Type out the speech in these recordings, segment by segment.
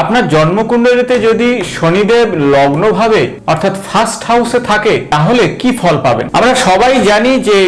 আপনার জন্মকুণ্ডলিতে যদি শনিদেব লগ্নভাবে, অর্থাৎ ফার্স্ট হাউসে থাকে, তাহলে কি ফল পাবেন? আমরা সবাই জানি যে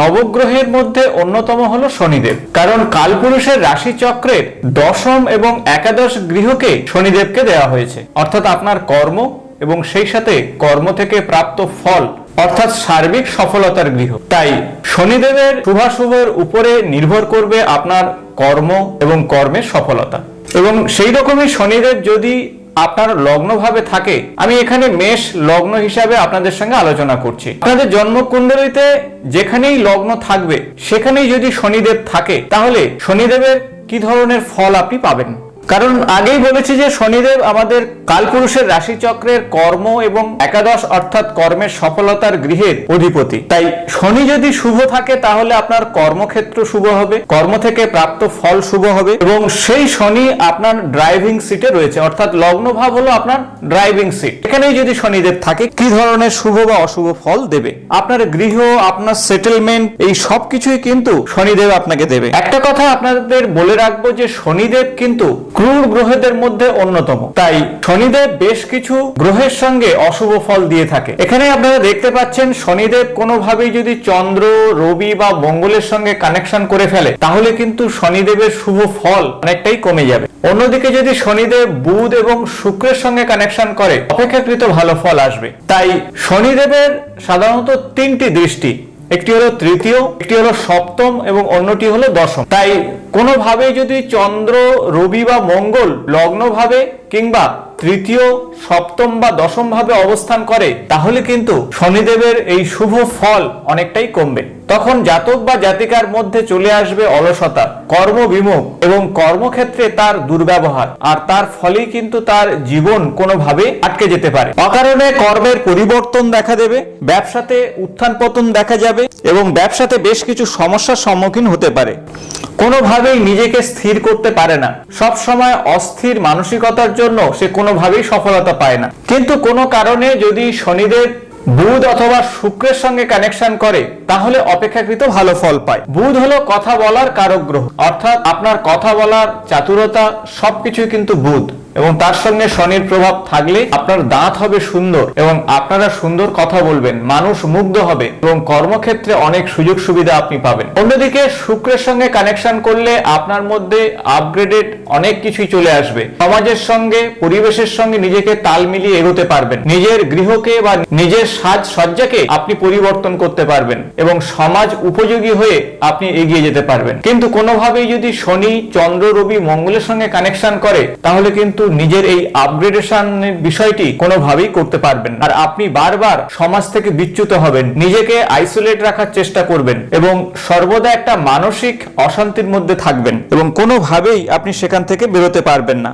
নবগ্রহের মধ্যে অন্যতম হলো শনিদেব। কারণ কালপুরুষের রাশিচক্রের দশম এবং একাদশ গৃহকে শনিদেবকে দেওয়া হয়েছে। অর্থাৎ আপনার কর্ম এবং সেই সাথে কর্ম থেকে প্রাপ্ত ফল, অর্থাৎ সার্বিক সফলতার গৃহ। তাই শনিদেবের শুভাশুভের উপরে নির্ভর করবে আপনার কর্ম এবং কর্মের সফলতা। এবং সেই রকমই শনিদেব যদি আপনার লগ্নভাবে থাকে, আমি এখানে মেষ লগ্ন হিসাবে আপনাদের সঙ্গে আলোচনা করছি। আপনাদের জন্মকুণ্ডলিতে যেখানেই লগ্ন থাকবে, সেখানেই যদি শনিদেব থাকে, তাহলে শনিদেবের কি ধরনের ফল আপনি পাবেন? কারণ আগেই বলেছি যে শনিদেব আমাদের কালপুরুষের রাশিচক্রের কর্ম এবং একাদশ অর্থাৎ কর্মের সফলতার গৃহের অধিপতি। তাই শনি যদি শুভ থাকে, তাহলে আপনার কর্মক্ষেত্র শুভ হবে, কর্ম থেকে প্রাপ্ত ফল শুভ হবে এবং সেই শনি আপনার ড্রাইভিং সিটে রয়েছে, অর্থাৎ লগ্ন ভাব হলো আপনার ড্রাইভিং সিট। এখানেই যদি শনিদেব থাকে, কি ধরনের শুভ বা অশুভ ফল দেবে? আপনার গৃহ, আপনার সেটেলমেন্ট এই সব কিছুই কিন্তু শনিদেব আপনাকে দেবে। একটা কথা আপনাদের বলে রাখব যে শনিদেব কিন্তু ক্রূর গ্রহদের মধ্যে অন্যতম। তাই শনিদেব বেশ কিছু গ্রহের সঙ্গে অশুভ ফল দিয়ে থাকে। এখানে আপনারা দেখতে পাচ্ছেন শনিদেব কোনোভাবেই যদি চন্দ্র, রবি বা মঙ্গলের সঙ্গে কানেকশন করে ফেলে, তাহলে কিন্তু শনিদেবের শুভ ফল অনেকটাই কমে যাবে। অন্যদিকে যদি শনিদেব বুধ এবং শুক্রের সঙ্গে কানেকশন করে, অপেক্ষাকৃত ভালো ফল আসবে। তাই শনিদেবের সাধারণত তিনটি দৃষ্টি। একটি হলো তৃতীয়, একটি হলো সপ্তম এবং অন্যটি হলো দশম। তাই কোনোভাবে যদি চন্দ্র, রবি বা মঙ্গল লগ্নভাবে কিংবা তৃতীয়, সপ্তম বা দশম ভাবে অবস্থান করে, তাহলে কিন্তু শনিদেবের এই শুভ ফল অনেকটাই কমবে। তখন জাতক বা জাতিকার মধ্যে চলে আসবে অলসতা, কর্মবিমুখ এবং কর্মক্ষেত্রে তার দুর্ব্যবহার। আর তার ফলেই কিন্তু তার জীবন কোনোভাবে আটকে যেতে পারে। অকারণে কর্মের পরিবর্তন দেখা দেবে, ব্যবসাতে উত্থান পতন দেখা যাবে এবং ব্যবসাতে বেশ কিছু সমস্যার সম্মুখীন হতে পারে। কোনোভাবেই নিজেকে স্থির করতে পারে না। সব সময় অস্থির মানসিকতার জন্য সে কোনোভাবেই সফলতা পায় না। কিন্তু কোনো কারণে যদি শনিদেব বুধ অথবা শুক্রের সঙ্গে কানেকশন করে, তাহলে অপেক্ষাকৃত ভালো ফল পায়। বুধ হলো কথা বলার কারক গ্রহ, অর্থাৎ আপনার কথা বলার চাতুরতা সবকিছুই কিন্তু বুধ। এবং তার সঙ্গে শনির প্রভাব থাকলে আপনার দাঁত হবে সুন্দর এবং আপনারা সুন্দর কথা বলবেন, মানুষ মুগ্ধ হবে এবং কর্মক্ষেত্রে অনেক সুযোগ সুবিধা আপনি পাবেন। অন্যদিকে শুক্রের সঙ্গে কানেকশন করলে আপনার মধ্যে আপগ্রেডেড অনেক কিছুই চলে আসবে। সমাজের সঙ্গে, পরিবেশের সঙ্গে নিজেকে তাল মিলিয়ে এগোতে পারবেন। নিজের গৃহকে বা নিজের সাজ সজ্জাকে আপনি পরিবর্তন করতে পারবেন এবং সমাজ উপযোগী হয়ে আপনি এগিয়ে যেতে পারবেন। কিন্তু কোনোভাবেই যদি শনি, চন্দ্র, রবি মঙ্গলের সঙ্গে কানেকশন করে, তাহলে কিন্তু নিজের এই আপগ্রেডেশন বিষয়টি কোনোভাবেই করতে পারবেন আর আপনি বারবার সমাজ থেকে বিচ্যুত হবেন, নিজেকে আইসোলেট রাখার চেষ্টা করবেন এবং সর্বদা একটা মানসিক অশান্তির মধ্যে থাকবেন এবং কোনোভাবেই আপনি সেখান থেকে বেরোতে পারবেন না।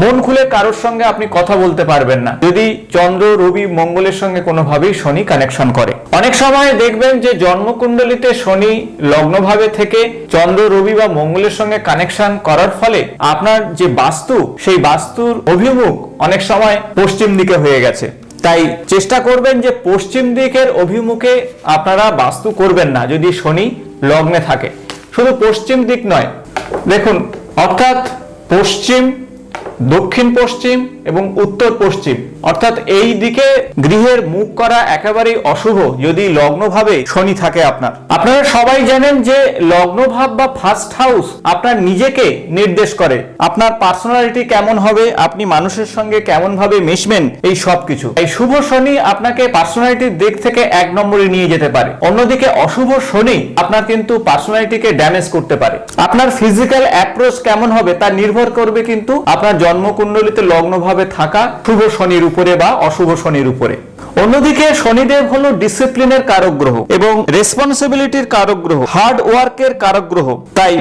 মন খুলে কারোর সঙ্গে আপনি কথা বলতে পারবেন না। যদি চন্দ্র, রবি, মঙ্গলের সঙ্গে কোনোভাবেই শনি কানেকশন করে। অনেক সময় দেখবেন যে জন্মকুণ্ডলিতে শনি লগ্নভাবে থেকে চন্দ্র, রবি বা মঙ্গলের সঙ্গে কানেকশন করার ফলে আপনার যে বাস্তু, সেই বাস্তুর অভিমুখ অনেক সময় পশ্চিম দিকে হয়ে গেছে। তাই চেষ্টা করবেন যে পশ্চিম দিকের অভিমুখে আপনারা বাস্তু করবেন না, যদি শনি লগ্নে থাকে। শুধু পশ্চিম দিক নয়। দেখুন, অর্থাৎ পশ্চিম দক্ষিণ পশ্চিম এবং উত্তর পশ্চিম। অর্থাৎ এই দিকে গৃহের মুখ করা একেবারেই অশুভ, যদি লগ্নভাবে শনি থাকে আপনার। আপনারা সবাই জানেন যে লগ্নভাব বা ফার্স্ট হাউস আপনার নিজেকে নির্দেশ করে। আপনার পার্সোনালিটি কেমন হবে, আপনি মানুষের সঙ্গে কেমন ভাবে মিশবেন, এই সব কিছু এই শুভ শনি আপনাকে পার্সোনালিটির দিক থেকে এক নম্বরে নিয়ে যেতে পারে। অন্যদিকে অশুভ শনি আপনার কিন্তু পার্সোনালিটিকে ড্যামেজ করতে পারে। আপনার ফিজিক্যাল অ্যাপ্রোচ কেমন হবে তা নির্ভর করবে কিন্তু আপনার জন্মকুণ্ডলিতে লগ্নভাবে থাকা শুভ শনির উপরে বা অশুভ শনির উপরে। অন্যদিকে শনিদেব হলো ডিসিপ্লিনের কারক গ্রহ এবং রেসপন্সিবিলিটির কারক গ্রহ হার্ড ওয়ার্কের কারক গ্রহ তাই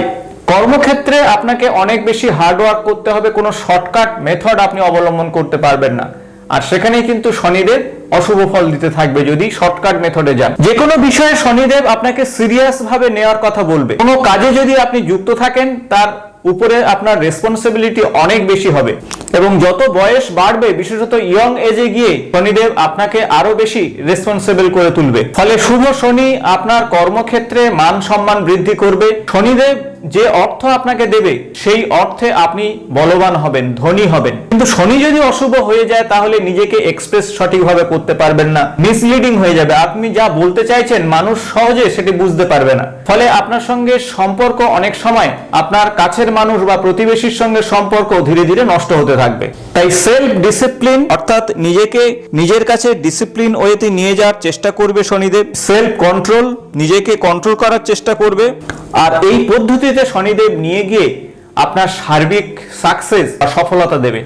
কর্মক্ষেত্রে আপনাকে অনেক বেশি হার্ড ওয়ার্ক করতে হবে, কোনো শর্টকাট মেথড আপনি অবলম্বন করতে পারবেন না। আর সেখানেই কিন্তু শনিদেব অশুভ ফল দিতে থাকবে যদি শর্টকাট মেথডে যান। যে কোনো বিষয়ে শনিদেব আপনাকে সিরিয়াস ভাবে নেওয়ার কথা বলবে। কোনো কাজে যদি আপনি যুক্ত থাকেন, তার উপরে আপনার রেসপন্সিবিলিটি অনেক বেশি হবে। এবং যত বয়স বাড়বে, বিশেষত ইয়ং এজে গিয়ে শনিদেব আপনাকে আরও বেশি রেসপন্সিবল করে তুলবে। ফলে শুভ শনি আপনার কর্মক্ষেত্রে মান সম্মান বৃদ্ধি করবে। শনিদেব যে অর্থ আপনাকে দেবে, সেই অর্থে আপনি বলবান হবেন, ধনী হবেন। কিন্তু শনি যদি অশুভ হয়ে যায়, তাহলে নিজেকে এক্সপ্রেস সঠিকভাবে করতে পারবেন না। মিসলিডিং হয়ে যাবে। আপনি যা বলতে চাইছেন, মানুষ সহজে সেটি বুঝতে পারবে না। ফলে আপনার সঙ্গে সম্পর্ক অনেক সময় আপনার কাছের মানুষ বা প্রতিবেশীর সঙ্গে সম্পর্ক ধীরে ধীরে নষ্ট হতে থাকবে তাই সেলফ ডিসিপ্লিন অর্থাৎ নিজেকে, নিজের কাছে ডিসিপ্লিন ওয়েতে নিয়ে যাওয়ার চেষ্টা করবে শনিদেব। সেলফ কন্ট্রোল নিজেকে কন্ট্রোল করার চেষ্টা করবে। আর এই পদ্ধতিতে শনিদেব নিয়ে গিয়ে আপনার সার্বিক সাকসেস বা সফলতা দেবে।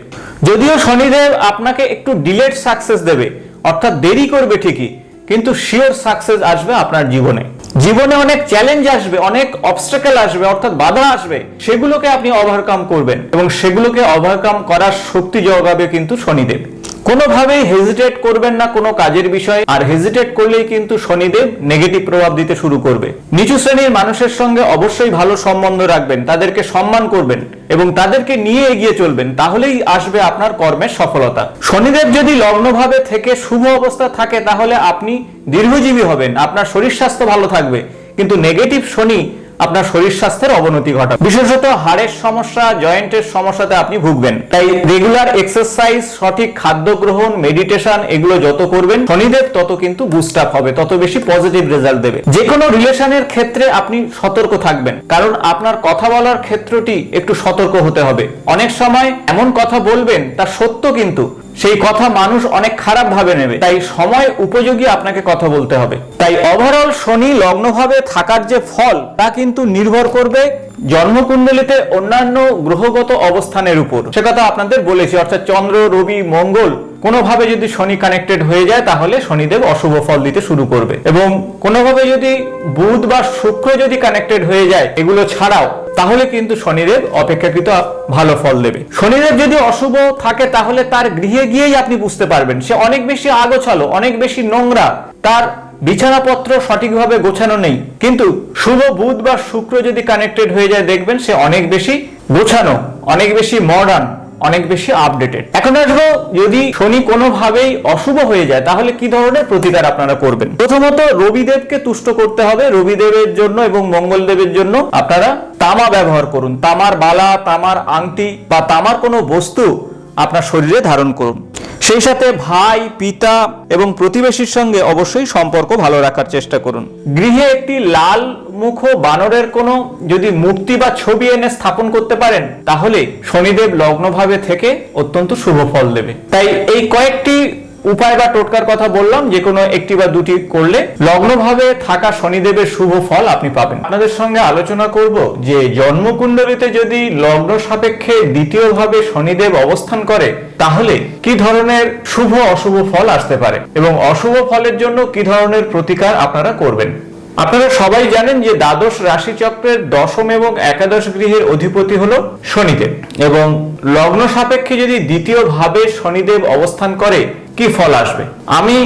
যদিও শনিদেব আপনাকে একটু ডিলেট সাকসেস দেবে, অর্থাৎ দেরি করবে ঠিকই, কিন্তু শিওর সাকসেস আসবে আপনার জীবনে। জীবনে অনেক চ্যালেঞ্জ আসবে, অনেক অবস্টাকেল আসবে, অর্থাৎ বাধা আসবে, সেগুলোকে আপনি ওভারকাম করবেন এবং সেগুলোকে ওভারকাম করার শক্তি যোগাবে কিন্তু শনিদেব। কোনোভাবেই হেজিটেট করবেন না কোনো কাজের বিষয়ে, আর হেজিটেট করলেই কিন্তু শনিদেব নেগেটিভ প্রভাব দিতে শুরু করবে। নিচু শ্রেণির মানুষের সঙ্গে অবশ্যই ভালো সম্বন্ধ রাখবেন, তাদেরকে সম্মান করবেন এবং তাদেরকে নিয়ে এগিয়ে চলবেন, তাহলেই আসবে আপনার কর্মের সফলতা। শনিদেব যদি লগ্নভাবে থেকে শুভ অবস্থা থাকে, তাহলে আপনি দীর্ঘজীবী হবেন, আপনার শরীর স্বাস্থ্য ভালো থাকবে। কিন্তু নেগেটিভ শনি আপনার শরীর স্বাস্থ্যের অবনতি ঘটাবে। বিশেষত হাড়ের সমস্যা, জয়েন্টের সমস্যাতে আপনি ভুগবেন। তাই রেগুলার এক্সারসাইজ সঠিক খাদ্য গ্রহণ মেডিটেশন এগুলো যত করবেন, শনিদেব তত কিন্তু বুস্ট আপ হবে, তত বেশি পজিটিভ রেজাল্ট দেবে। যে কোনো রিলেশনের ক্ষেত্রে আপনি সতর্ক থাকবেন, কারণ আপনার কথা বলার ক্ষেত্রটি একটু সতর্ক হতে হবে। অনেক সময় এমন কথা বলবেন, তা সত্য কিন্তু। সেই কথা মানুষ অনেক খারাপ ভাবে নেবে। তাই সময় উপযোগী আপনাকে কথা বলতে হবে। তাই ওভারঅল শনি লগ্নভাবে থাকার যে ফল, তা কিন্তু নির্ভর করবে জন্মকুণ্ডলিতে অন্যান্য গ্রহগত অবস্থানের উপর। সে কথা আপনাদের বলেছি, অর্থাৎ চন্দ্র, রবি, মঙ্গল কোনোভাবে যদি শনি কানেক্টেড হয়ে যায়, তাহলে শনিদেব অশুভ ফল দিতে শুরু করবে। এবং কোনোভাবে যদি বুধ বা শুক্র যদি কানেক্টেড হয়ে যায়, এগুলো ছাড়াও, তাহলে কিন্তু শনিদেব অপেক্ষাকৃত ভালো ফল দেবে। শনিদেব যদি অশুভ থাকে, তাহলে তার গৃহে গিয়েই আপনি বুঝতে পারবেন। সে অনেক বেশি আগোছালো, অনেক বেশি নোংরা। তার বিছানাপত্র সঠিকভাবে গোছানো নেই। কিন্তু শুভ বুধ বা শুক্র যদি কানেক্টেড হয়ে যায়, দেখবেন সে অনেক বেশি গোছানো, অনেক বেশি মডার্ন অনেক বেশি আপডেটেড এখন আসব যদি শনি কোনোভাবেই অশুভ হয়ে যায়, তাহলে কি ধরনের প্রতিকার আপনারা করবেন? প্রথমত রবিদেবকে তুষ্ট করতে হবে, রবিদেবের জন্য এবং মঙ্গলদেবের জন্য আপনারা তামা ব্যবহার করুন। তামার বালা, তামার আংটি বা তামার কোনো বস্তু আপনার শরীরে ধারণ করুন। সেই সাথে ভাই, পিতা এবং প্রতিবেশীর সঙ্গে অবশ্যই সম্পর্ক ভালো রাখার চেষ্টা করুন। গৃহে একটি লাল মুখ বানরের কোনো যদি মূর্তি বা ছবি এনে স্থাপন করতে পারেন, তাহলে শনিদেব লগ্নভাবে থেকে অত্যন্ত শুভ ফল দেবে। তাই এই কয়েকটি উপায় বা টোটকার কথা বললাম, যে কোনো একটি বা দুটি করলে লগ্নভাবে থাকা শনিদেবের শুভ ফল আপনি পাবেন। আপনাদের সঙ্গে আলোচনা করব যে জন্মকুণ্ডলিতে যদি লগ্ন সাপেক্ষে দ্বিতীয়ভাবে শনিদেব অবস্থান করে, তাহলে কি ধরনের শুভ অশুভ ফল আসতে পারে এবং অশুভ ফলের জন্য কি ধরনের প্রতিকার আপনারা করবেন? আপনারা সবাই জানেন যে দ্বাদশ রাশিচক্রের দশম এবং একাদশ গৃহের অধিপতি হলো শনিদেব এবং লগ্ন সাপেক্ষে যদি দ্বিতীয় ভাবে শনিদেব অবস্থান করে কি ফল আসবে? আমি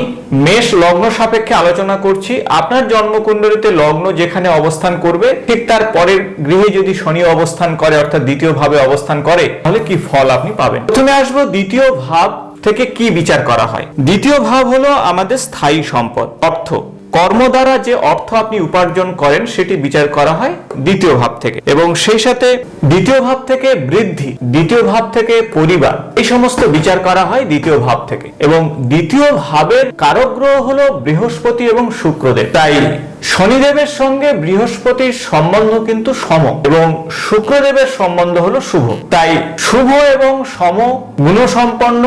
মেষ লগ্ন সাপেক্ষে আলোচনা করছি। আপনার জন্মকুণ্ডলিতে লগ্ন যেখানে অবস্থান করবে, ঠিক তার পরের গৃহে যদি শনি অবস্থান করে, অর্থাৎ দ্বিতীয় ভাবে অবস্থান করে, তাহলে কি ফল আপনি পাবেন? প্রথমে আসব দ্বিতীয় ভাব থেকে কি বিচার করা হয়? দ্বিতীয় ভাব হলো আমাদের স্থায়ী সম্পদ, অর্থ। কর্ম দ্বারা যে অর্থ আপনি উপার্জন করেন, সেটি বিচার করা হয় দ্বিতীয় ভাব থেকে। এবং সেই সাথে দ্বিতীয় ভাব থেকে বৃদ্ধি, দ্বিতীয় ভাব থেকে পরিবার, এই সমস্ত বিচার করা হয় দ্বিতীয় ভাব থেকে। এবং দ্বিতীয় ভাবের কারক গ্রহ হলো বৃহস্পতি এবং শুক্রদেব। তাই শনিদেবের সঙ্গে বৃহস্পতির সম্বন্ধ কিন্তু সম, এবং শুক্রদেবের সম্বন্ধ হলো শুভ। তাই শুভ এবং সম গুণসম্পন্ন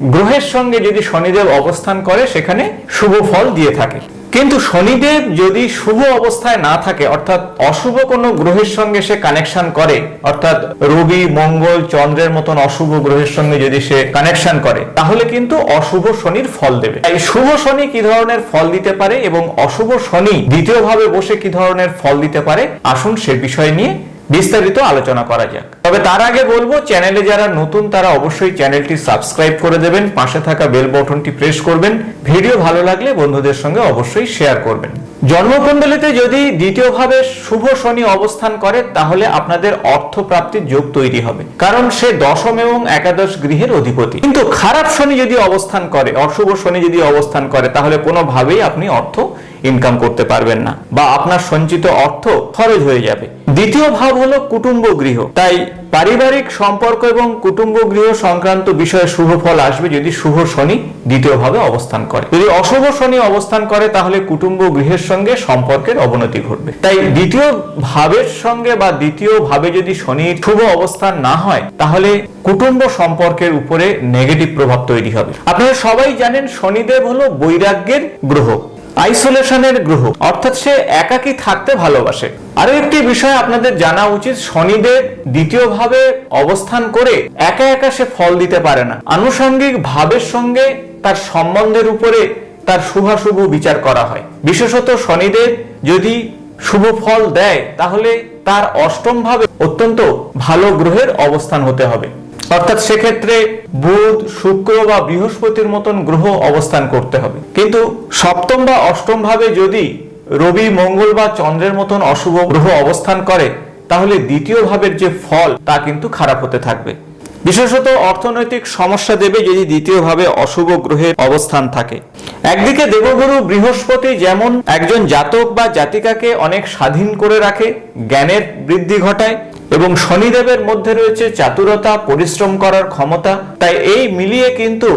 গ্রহের সঙ্গে যদি শনিদেব অবস্থান করে, সেখানে শুভ ফল দিয়ে থাকে। কিন্তু শনিদেব যদি শুভ অবস্থায় না থাকে, অর্থাৎ অশুভ কোনো গ্রহের সঙ্গে সে কানেকশন করে, অর্থাৎ রবি, মঙ্গল, চন্দ্রের মতন অশুভ গ্রহের সঙ্গে যদি সে কানেকশন করে, তাহলে কিন্তু অশুভ শনির ফল দেবে। তাই শুভ শনি কি ধরনের ফল দিতে পারে এবং অশুভ শনি দ্বিতীয়ভাবে বসে কি ধরনের ফল দিতে পারে? আসুন সে বিষয় নিয়ে বিস্তারিত আলোচনা করা যাক। তবে তার আগে বলব, চ্যানেলে যারা নতুন, তারা অবশ্যই চ্যানেলটি সাবস্ক্রাইব করে দেবেন, পাশে থাকা বেল বটনটি প্রেস করবেন, ভিডিও ভালো লাগলে বন্ধুদের সঙ্গে অবশ্যই শেয়ার করবেন। জন্মকুণ্ডলিতে যদি দ্বিতীয়ভাবে শুভ শনি অবস্থান করে, তাহলে আপনাদের অর্থ প্রাপ্তির যোগ তৈরি হবে, কারণ সে দশম এবং একাদশ গৃহের অধিপতি। কিন্তু খারাপ শনি যদি অবস্থান করে, অশুভ শনি যদি অবস্থান করে, তাহলে কোনোভাবেই আপনি অর্থ ইনকাম করতে পারবেন না, বা আপনার সঞ্চিত অর্থ খরচ হয়ে যাবে। দ্বিতীয় ভাব হলো কুটুম্ব গৃহ, তাই পারিবারিক সম্পর্ক এবং কুটুম্ব গৃহ সংক্রান্ত বিষয়ে শুভ ফল আসবে যদি শুভ শনি দ্বিতীয় ভাবে অবস্থান করে। যদি অশুভ শনি অবস্থান করে, তাহলে কুটুম্ব গৃহের সঙ্গে সম্পর্কের অবনতি ঘটবে। তাই দ্বিতীয় ভাবের সঙ্গে বা দ্বিতীয় ভাবে যদি শনির শুভ অবস্থান না হয়, তাহলে কুটুম্ব সম্পর্কের উপরে নেগেটিভ প্রভাব তৈরি হবে। আপনারা সবাই জানেন শনিদেব হলো বৈরাগ্যের গ্রহ। আইসোলেশনের গ্রহ, অর্থাৎ সে একাকী থাকতে ভালোবাসে। আরও একটি বিষয় আপনাদের জানা উচিত, শনিদেব দ্বিতীয় ভাবে অবস্থান করে একা একা সে ফল দিতে পারে না। আনুষঙ্গিক ভাবের সঙ্গে তার সম্বন্ধের উপরে তার শুভাশুভ বিচার করা হয়। বিশেষত শনিদেব যদি শুভ ফল দেয়, তাহলে তার অষ্টম ভাবে অত্যন্ত ভালো গ্রহের অবস্থান হতে হবে। অর্থাৎ সেক্ষেত্রে বুধ, শুক্র বা বৃহস্পতির মতন গ্রহ অবস্থান করতে হবে। কিন্তু সপ্তম বা অষ্টম ভাবে যদি রবি, মঙ্গল বা চন্দ্রের মতন অশুভ গ্রহ অবস্থান করে, তাহলে দ্বিতীয় ভাবের যে ফল, তা কিন্তু খারাপ হতে থাকবে। বিশেষত অর্থনৈতিক সমস্যা দেবে যদি দ্বিতীয় ভাবে অশুভ গ্রহের অবস্থান থাকে। একদিকে দেবগুরু বৃহস্পতি যেমন একজন জাতক বা জাতিকাকে অনেক স্বাধীন করে রাখে, জ্ঞানের বৃদ্ধি ঘটায় এবং শনিদেবের মধ্যে রয়েছে চাতুরতা, পরিশ্রম করার ক্ষমতা। তাই এই মিলিয়ে কিন্তু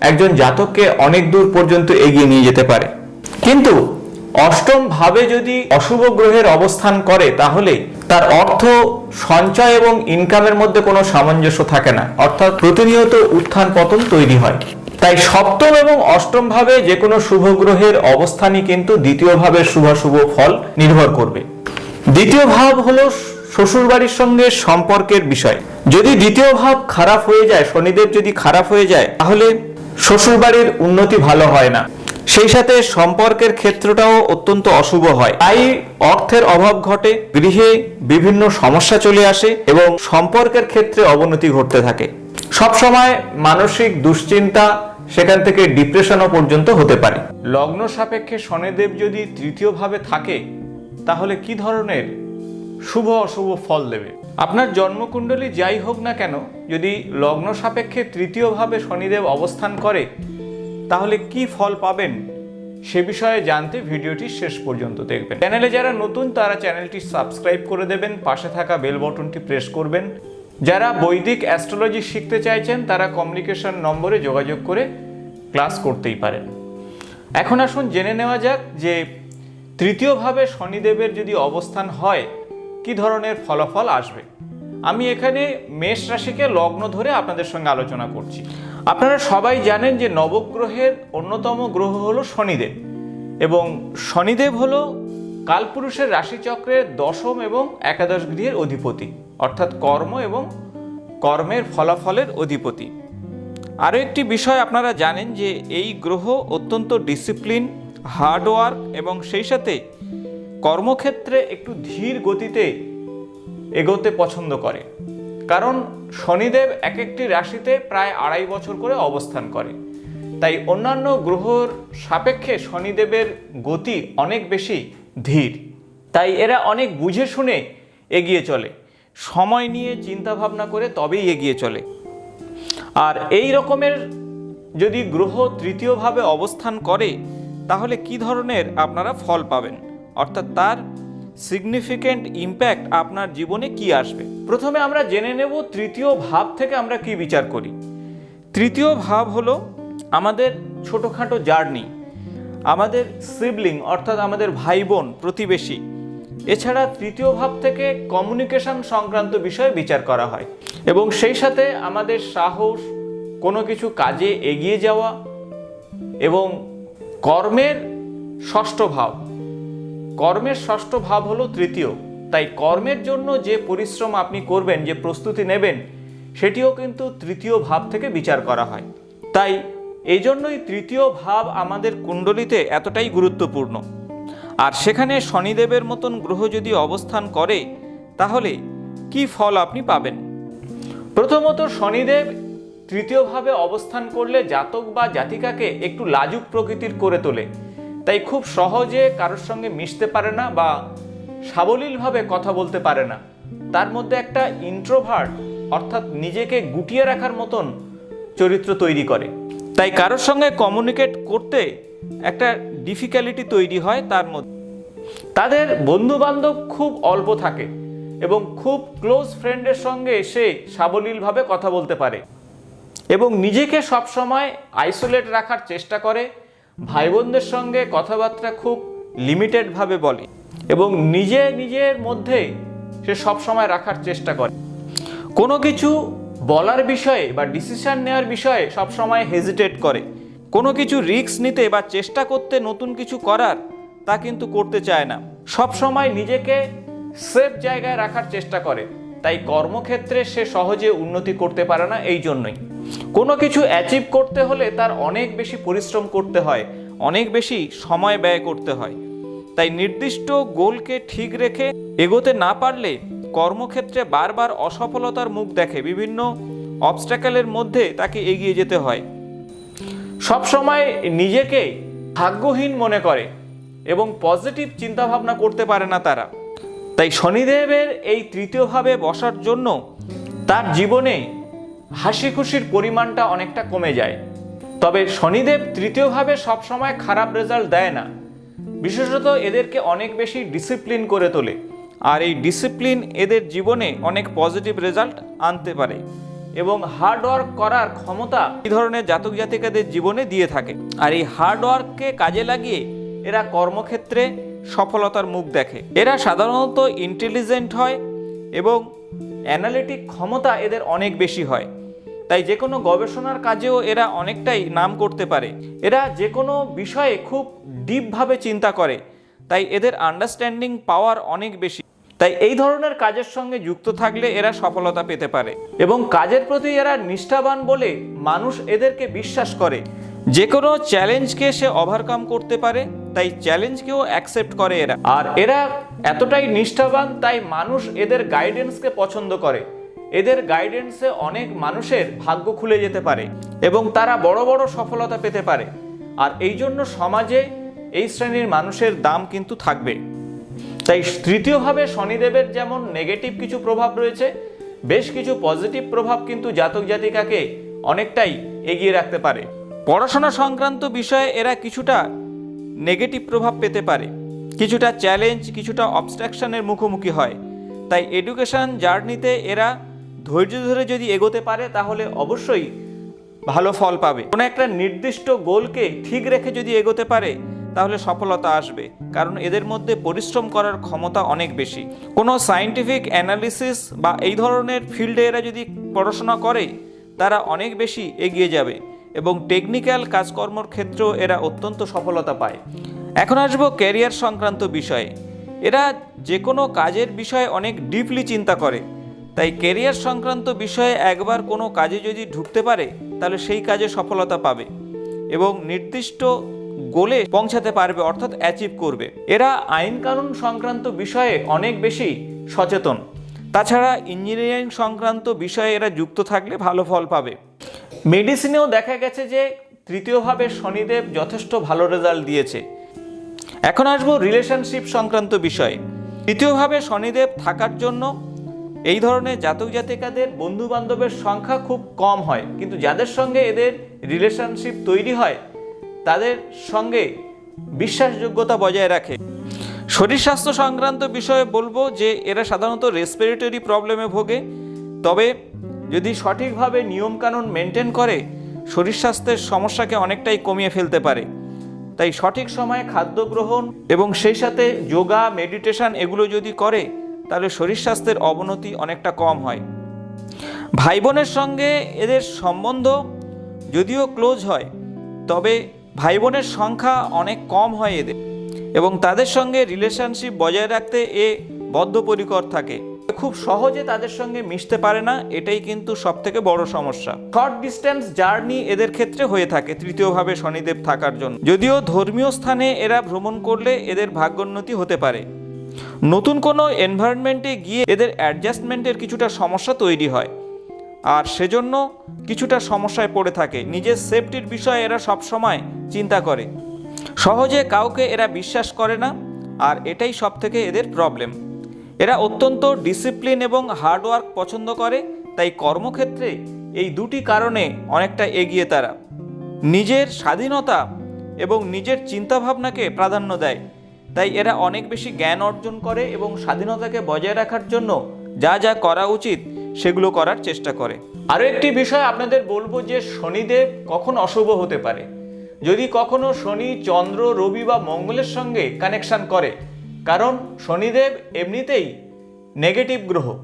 একজন জাতককে অনেক দূর পর্যন্ত এগিয়ে নিয়ে যেতে পারে। কিন্তু অষ্টম ভাবে যদি অশুভ গ্রহের অবস্থান করে, তাহলে তার অর্থ সঞ্চয় এবং ইনকামের মধ্যে কোনো সামঞ্জস্য থাকে না। অর্থাৎ প্রতিনিয়ত উত্থান পতন তৈরি হয়। তাই সপ্তম এবং অষ্টম ভাবে যে কোনো শুভ গ্রহের অবস্থানই কিন্তু দ্বিতীয় ভাবের শুভাশুভ ফল নির্ভর করবে। দ্বিতীয় ভাব হলো শ্বশুর বাড়ির সঙ্গে সম্পর্কের বিষয়। যদি দ্বিতীয় ভাব খারাপ হয়ে যায়, শনিদেব যদি খারাপ হয়ে যায়, তাহলে শ্বশুরবাড়ির উন্নতি ভালো হয় না। সেই সাথে সম্পর্কের ক্ষেত্রটাও অত্যন্ত অশুভ হয়। তাই অর্থের অভাব ঘটে, গৃহে বিভিন্ন সমস্যা চলে আসে এবং সম্পর্কের ক্ষেত্রে অবনতি ঘটতে থাকে। সব সময় মানসিক দুশ্চিন্তা সেখান থেকে ডিপ্রেশনও পর্যন্ত হতে পারে। লগ্ন সাপেক্ষে শনিদেব যদি তৃতীয় ভাবে থাকে, তাহলে কি ধরনের শুভ অশুভ ফল দেবে। আপনার জন্মকুণ্ডলী যাই হোক না কেন, যদি লগ্ন সাপেক্ষে তৃতীয়ভাবে শনিদেব অবস্থান করে, তাহলে কি ফল পাবেন? সে বিষয়ে জানতে ভিডিওটি শেষ পর্যন্ত দেখবেন। চ্যানেলে যারা নতুন, তারা চ্যানেলটি সাবস্ক্রাইব করে দেবেন, পাশে থাকা বেল বটনটি প্রেস করবেন। যারা বৈদিক অ্যাস্ট্রোলজি শিখতে চাইছেন, তারা কমিউনিকেশন নম্বরে যোগাযোগ করে ক্লাস করতেই পারেন। এখন আসুন জেনে নেওয়া যাক যে তৃতীয়ভাবে শনিদেবের যদি অবস্থান হয় কি ধরনের ফলাফল আসবে? আমি এখানে মেষ রাশিকে লগ্ন ধরে আপনাদের সঙ্গে আলোচনা করছি। আপনারা সবাই জানেন যে নবগ্রহের অন্যতম গ্রহ হলো শনিদেব এবং শনিদেব হলো কালপুরুষের রাশিচক্রের দশম এবং একাদশ গৃহের অধিপতি, অর্থাৎ কর্ম এবং কর্মের ফলাফলের অধিপতি। আরও একটি বিষয় আপনারা জানেন যে এই গ্রহ অত্যন্ত ডিসিপ্লিন হার্ডওয়ার্ক এবং সেই সাথে কর্মক্ষেত্রে একটু ধীর গতিতে এগোতে পছন্দ করে। কারণ শনিদেব এক একটি রাশিতে প্রায় আড়াই বছর করে অবস্থান করে। তাই অন্যান্য গ্রহর সাপেক্ষে শনিদেবের গতি অনেক বেশি ধীর। তাই এরা অনেক বুঝে শুনে এগিয়ে চলে। সময় নিয়ে চিন্তা ভাবনা করে তবেই এগিয়ে চলে। আর এই রকমের যদি গ্রহ তৃতীয়ভাবে অবস্থান করে, তাহলে কি ধরনের আপনারা ফল পাবেন? অর্থাৎ তার সিগনিফিক্যান্ট ইম্প্যাক্ট আপনার জীবনে কি আসবে? প্রথমে আমরা জেনে নেব তৃতীয় ভাব থেকে আমরা কি বিচার করি। তৃতীয় ভাব হলো আমাদের ছোটোখাটো জার্নি, আমাদের সিবলিং অর্থাৎ আমাদের ভাই বোন প্রতিবেশী। এছাড়া তৃতীয় ভাব থেকে কমিউনিকেশন সংক্রান্ত বিষয়ে বিচার করা হয় এবং সেই সাথে আমাদের সাহস, কোনো কিছু কাজে এগিয়ে যাওয়া এবং কর্মের ষষ্ঠ ভাব কর্মের ষষ্ঠ ভাব হলো তৃতীয়। তাই কর্মের জন্য যে পরিশ্রম আপনি করবেন, যে প্রস্তুতি নেবেন, সেটিও কিন্তু তৃতীয় ভাব থেকে বিচার করা হয়। তাই এই জন্যই তৃতীয় ভাব আমাদের কুণ্ডলিতে এতটাই গুরুত্বপূর্ণ। আর সেখানে শনিদেবের মতন গ্রহ যদি অবস্থান করে, তাহলে কি ফল আপনি পাবেন? প্রথমত শনিদেব তৃতীয়ভাবে অবস্থান করলে জাতক বা জাতিকাকে একটু লাজুক প্রকৃতির করে তোলে। তাই খুব সহজে কারোর সঙ্গে মিশতে পারে না বা সাবলীলভাবে কথা বলতে পারে না। তার মধ্যে একটা ইন্ট্রোভার্ট অর্থাৎ নিজেকে গুটিয়ে রাখার মতন চরিত্র তৈরি করে। তাই কারোর সঙ্গে কমিউনিকেট করতে একটা ডিফিকাল্টি তৈরি হয় তার মধ্যে। তাদের বন্ধু বান্ধব খুব অল্প থাকে এবং খুব ক্লোজ ফ্রেন্ডের সঙ্গে সে সাবলীলভাবে কথা বলতে পারে এবং নিজেকে সবসময় আইসোলেট রাখার চেষ্টা করে ভাই বোনদের সঙ্গে কথাবার্তা খুব লিমিটেডভাবে বলে এবং নিজে নিজের মধ্যে সে সবসময় রাখার চেষ্টা করে। কোনো কিছু বলার বিষয়ে বা ডিসিশন নেওয়ার বিষয়ে সবসময় হেজিটেট করে। কোনো কিছু রিস্ক নিতে বা চেষ্টা করতে নতুন কিছু করার তা কিন্তু করতে চায় না। সব সময় নিজেকে সেফ জায়গায় রাখার চেষ্টা করে। তাই কর্মক্ষেত্রে সে সহজে উন্নতি করতে পারে না, এই জন্যই। কোনো কিছু অ্যাচিভ করতে হলে তার অনেক বেশি পরিশ্রম করতে হয়, অনেক বেশি সময় ব্যয় করতে হয়। তাই নির্দিষ্ট গোলকে ঠিক রেখে এগোতে না পারলে কর্মক্ষেত্রে বারবার অসফলতার মুখ দেখে বিভিন্ন অবস্ট্যাকেলের মধ্যে তাকে এগিয়ে যেতে হয়। সবসময় নিজেকে ভাগ্যহীন মনে করে এবং পজিটিভ চিন্তাভাবনা করতে পারে না তারা। তাই শনিদেবের এই তৃতীয়ভাবে বসার জন্য তার জীবনে হাসি খুশির পরিমাণটা অনেকটা কমে যায়। তবে শনিদেব তৃতীয়ভাবে সবসময় খারাপ রেজাল্ট দেয় না। বিশেষত এদেরকে অনেক বেশি ডিসিপ্লিন করে তোলে। আর এই ডিসিপ্লিন এদের জীবনে অনেক পজিটিভ রেজাল্ট আনতে পারে। এবং হার্ড ওয়ার্ক করার ক্ষমতা এই ধরনের জাতক জাতিকাদের জীবনে দিয়ে থাকে। আর এই হার্ড ওয়ার্ককে কাজে লাগিয়ে এরা কর্মক্ষেত্রে সফলতার মুখ দেখে। এরা সাধারণত ইন্টেলিজেন্ট হয় এবং অ্যানালিটিক ক্ষমতা এদের অনেক বেশি হয়। তাই যে কোনো গবেষণার কাজেও এরা অনেকটাই নাম করতে পারে। এরা যে কোনো বিষয়ে খুব ডিপভাবে চিন্তা করে। তাই এদের আন্ডারস্ট্যান্ডিং পাওয়ার অনেক বেশি। তাই এই ধরনের কাজের সঙ্গে যুক্ত থাকলে এরা সফলতা পেতে পারে। এবং কাজের প্রতি এরা নিষ্ঠাবান বলে মানুষ এদেরকে বিশ্বাস করে। যে কোনো চ্যালেঞ্জকে সে ওভারকাম করতে পারে, তাই চ্যালেঞ্জকেও অ্যাকসেপ্ট করে এরা। আর এরা এতটাই নিষ্ঠাবান, তাই মানুষ এদের গাইডেন্সকে পছন্দ করে। এদের গাইডেন্সে অনেক মানুষের ভাগ্য খুলে যেতে পারে এবং তারা বড় বড় সফলতা পেতে পারে। আর এই জন্য সমাজে এই শ্রেণির মানুষের দাম কিন্তু থাকবে। তাই তৃতীয়ভাবে শনিদেবের যেমন নেগেটিভ কিছু প্রভাব রয়েছে, বেশ কিছু পজিটিভ প্রভাব কিন্তু জাতক জাতিকাকে অনেকটাই এগিয়ে রাখতে পারে। পড়াশোনা সংক্রান্ত বিষয়ে এরা কিছুটা নেগেটিভ প্রভাব পেতে পারে। কিছুটা চ্যালেঞ্জ কিছুটা অবস্ট্রাকশনের মুখোমুখি হয়। তাই এডুকেশন জার্নিতে এরা ধৈর্য ধরে যদি এগোতে পারে, তাহলে অবশ্যই ভালো ফল পাবে। কোনো একটা নির্দিষ্ট গোলকে ঠিক রেখে যদি এগোতে পারে, তাহলে সফলতা আসবে, কারণ এদের মধ্যে পরিশ্রম করার ক্ষমতা অনেক বেশি। কোনো সায়েন্টিফিক অ্যানালিসিস বা এই ধরনের ফিল্ডে এরা যদি পড়াশোনা করে, তারা অনেক বেশি এগিয়ে যাবে এবং টেকনিক্যাল কাজকর্মর ক্ষেত্রেও এরা অত্যন্ত সফলতা পায়। এখন আসব ক্যারিয়ার সংক্রান্ত বিষয়ে। এরা যে কোনো কাজের বিষয়ে অনেক ডিপলি চিন্তা করে। তাই কেরিয়ার সংক্রান্ত বিষয়ে একবার কোনো কাজে যদি ঢুকতে পারে, তাহলে সেই কাজে সফলতা পাবে এবং নির্দিষ্ট গোলে পৌঁছাতে পারবে, অর্থাৎ অ্যাচিভ করবে। এরা আইন কানুন সংক্রান্ত বিষয়ে অনেক বেশি সচেতন। তাছাড়া ইঞ্জিনিয়ারিং সংক্রান্ত বিষয়ে এরা যুক্ত থাকলে ভালো ফল পাবে। মেডিসিনেও দেখা গেছে যে তৃতীয়ভাবে শনিদেব যথেষ্ট ভালো রেজাল্ট দিয়েছে। এখন আসব রিলেশনশিপ সংক্রান্ত বিষয়ে। তৃতীয়ভাবে শনিদেব থাকার জন্য এই ধরনের জাতক জাতিকাদের বন্ধু বান্ধবের সংখ্যা খুব কম হয়, কিন্তু যাদের সঙ্গে এদের রিলেশনশিপ তৈরি হয়, তাদের সঙ্গে বিশ্বাসযোগ্যতা বজায় রাখে। শরীর স্বাস্থ্য সংক্রান্ত বিষয়ে বলব যে, এরা সাধারণত রেসপিরেটরি প্রবলেমে ভোগে। তবে যদি সঠিকভাবে নিয়মকানুন মেনটেন করে, শরীর স্বাস্থ্যের সমস্যাকে অনেকটাই কমিয়ে ফেলতে পারে। তাই সঠিক সময়ে খাদ্য গ্রহণ এবং সেই সাথে যোগা মেডিটেশন এগুলো যদি করে তাহলে শরীর স্বাস্থ্যের অবনতি অনেকটা কম হয়। ভাই বোনের সঙ্গে এদের সম্বন্ধ যদিও ক্লোজ হয়, তবে ভাই বোনের সংখ্যা অনেক কম হয় এদের এবং তাদের সঙ্গে রিলেশনশিপ বজায় রাখতে এ বদ্ধপরিকর থাকে। খুব সহজে তাদের সঙ্গে মিশতে পারে না, এটাই কিন্তু সব থেকে বড় সমস্যা। শর্ট ডিস্টেন্স জার্নি এদের ক্ষেত্রে হয়ে থাকে, তৃতীয়ভাবে শনিদেব থাকার জন্য। যদিও ধর্মীয় স্থানে এরা ভ্রমণ করলে এদের ভাগ্যোন্নতি হতে পারে। নতুন কোনো এনভায়রনমেন্টে গিয়ে এদের অ্যাডজাস্টমেন্টের কিছুটা সমস্যা তৈরি হয়। আর সেজন্য কিছুটা সমস্যায় পড়ে থাকে। নিজের সেফটির বিষয়ে এরা সবসময় চিন্তা করে। সহজে কাউকে এরা বিশ্বাস করে না, আর এটাই সব থেকে এদের প্রবলেম এরা অত্যন্ত ডিসিপ্লিন এবং হার্ডওয়ার্ক পছন্দ করে, তাই কর্মক্ষেত্রে এই দুটি কারণে অনেকটা এগিয়ে তারা। নিজের স্বাধীনতা এবং নিজের চিন্তাভাবনাকে প্রাধান্য দেয়। তাই এরা অনেক বেশি জ্ঞান অর্জন করে এবং স্বাধীনতাকে বজায় রাখার জন্য যা যা করা উচিত সেগুলো করার চেষ্টা করে। আরও একটি বিষয় আপনাদের বলব যে শনিদেব কখন অশুভ হতে পারে। যদি কখনো শনি, চন্দ্র, রবি বা মঙ্গলের সঙ্গে কানেকশন করে, কারণ শনিদেব এমনিতেই নেগেটিভ গ্রহ,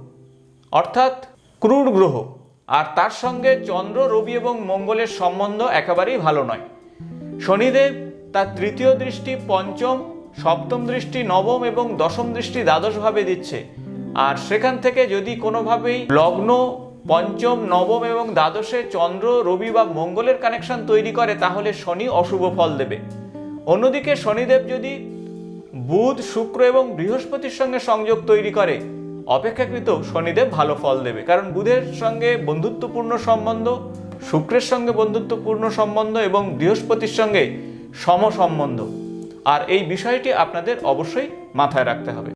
অর্থাৎ ক্রুর গ্রহ, আর তার সঙ্গে চন্দ্র, রবি এবং মঙ্গলের সম্বন্ধ একেবারেই ভালো নয়। শনিদেব তার তৃতীয় দৃষ্টি পঞ্চম সপ্তম দৃষ্টি নবম এবং দশম দৃষ্টি দ্বাদশভাবে দিচ্ছে। আর সেখান থেকে যদি কোনোভাবেই লগ্ন, পঞ্চম, নবম এবং দ্বাদশে চন্দ্র, রবি বা মঙ্গলের কানেকশন তৈরি করে, তাহলে শনি অশুভ ফল দেবে। অন্যদিকে শনিদেব যদি বুধ, শুক্র এবং বৃহস্পতির সঙ্গে সংযোগ তৈরি করে, অপেক্ষাকৃত শনিদেব ভালো ফল দেবে। কারণ বুধের সঙ্গে বন্ধুত্বপূর্ণ সম্বন্ধ, শুক্রের সঙ্গে বন্ধুত্বপূর্ণ সম্বন্ধ এবং বৃহস্পতির সঙ্গে সম সম্বন্ধ আর এই বিষয়টি আপনাদের অবশ্যই মাথায় রাখতে হবে।